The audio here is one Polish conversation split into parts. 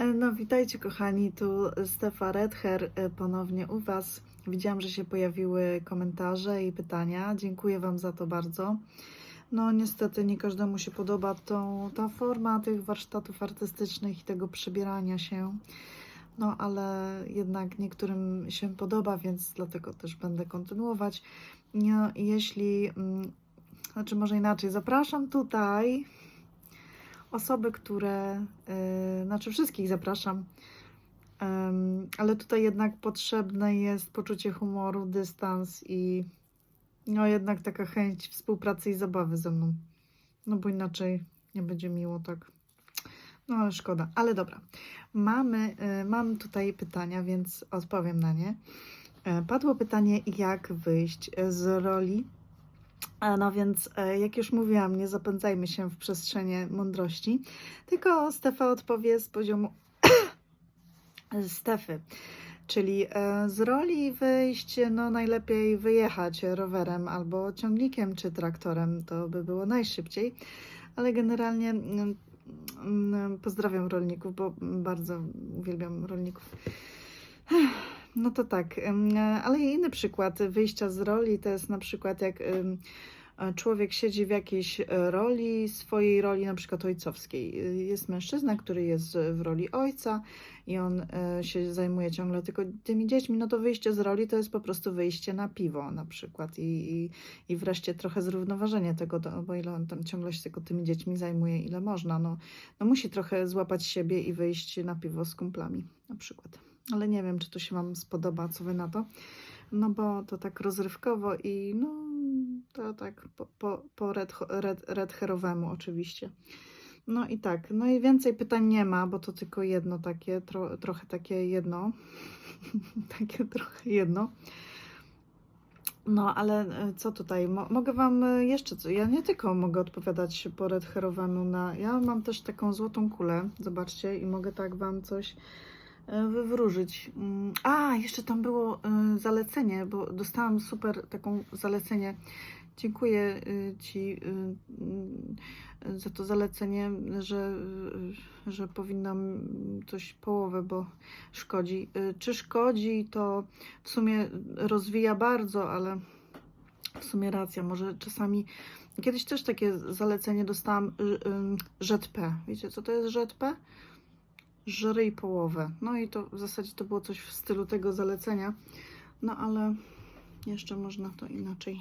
E, No witajcie kochani, tu Stefa Redher e, ponownie u Was. Widziałam, że się pojawiły komentarze i pytania. Dziękuję Wam za to bardzo. No niestety nie każdemu się podoba tą, ta forma tych warsztatów artystycznych i tego przebierania się. No ale jednak niektórym się podoba, więc dlatego też będę kontynuować. No, jeśli, mm, znaczy może inaczej, zapraszam tutaj osoby, które, yy, znaczy wszystkich zapraszam, ale tutaj jednak potrzebne jest poczucie humoru, dystans i no jednak taka chęć współpracy i zabawy ze mną. No bo inaczej nie będzie miło, tak. No ale szkoda. Ale dobra. Mamy, y, mam tutaj pytania, więc odpowiem na nie. E, Padło pytanie, jak wyjść z roli. No więc, e, jak już mówiłam, nie zapędzajmy się w przestrzenie mądrości, tylko Stefa odpowie z poziomu Stefy. Czyli e, z roli wyjść, no najlepiej wyjechać rowerem albo ciągnikiem czy traktorem, to by było najszybciej. Ale generalnie pozdrawiam rolników, bo bardzo uwielbiam rolników. No to tak, ale inny przykład wyjścia z roli to jest na przykład jak człowiek siedzi w jakiejś e, roli, swojej roli na przykład ojcowskiej. Jest mężczyzna, który jest w roli ojca i on e, się zajmuje ciągle tylko tymi dziećmi, no to wyjście z roli to jest po prostu wyjście na piwo na przykład i, i, i wreszcie trochę zrównoważenie tego, bo ile on tam ciągle się tylko tymi dziećmi zajmuje, ile można, no, no musi trochę złapać siebie i wyjść na piwo z kumplami na przykład. Ale nie wiem, czy to się Wam spodoba, co Wy na to. No bo to tak rozrywkowo i no to tak po, po, po red, red, redherowemu oczywiście. No i tak, no i więcej pytań nie ma, bo to tylko jedno takie, tro, trochę takie jedno. takie trochę jedno. No, ale e, co tutaj? Mo mogę Wam e, jeszcze co? Ja nie tylko mogę odpowiadać po redherowemu na. Ja mam też taką złotą kulę, zobaczcie, i mogę tak Wam coś wywróżyć. Mm, A, jeszcze tam było e, zalecenie, bo dostałam super taką zalecenie. Dziękuję y, Ci y, y, za to zalecenie, że, y, że powinnam coś połowę, bo szkodzi. Y, Czy szkodzi, to w sumie rozwija bardzo, ale w sumie racja. Może czasami. Kiedyś też takie zalecenie dostałam y, y, ZP. Wiecie, co to jest ZP? Żryj połowę. No i to w zasadzie to było coś w stylu tego zalecenia. No ale jeszcze można to inaczej.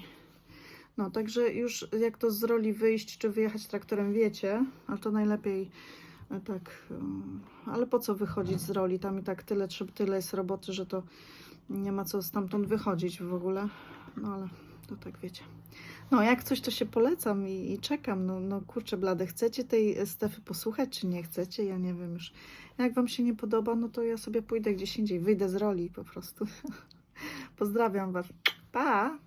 No, także już jak to z roli wyjść, czy wyjechać traktorem, wiecie, ale to najlepiej e, tak. e, Ale po co wychodzić z roli? Tam i tak tyle, tyle jest roboty, że to nie ma co stamtąd wychodzić w ogóle. No ale to tak wiecie. No, jak coś, to się polecam i, i czekam. No, no kurczę, blade, chcecie tej Stefy posłuchać, czy nie chcecie? Ja nie wiem już. Jak wam się nie podoba, no to ja sobie pójdę gdzieś indziej, wyjdę z roli po prostu. Pozdrawiam was. Pa!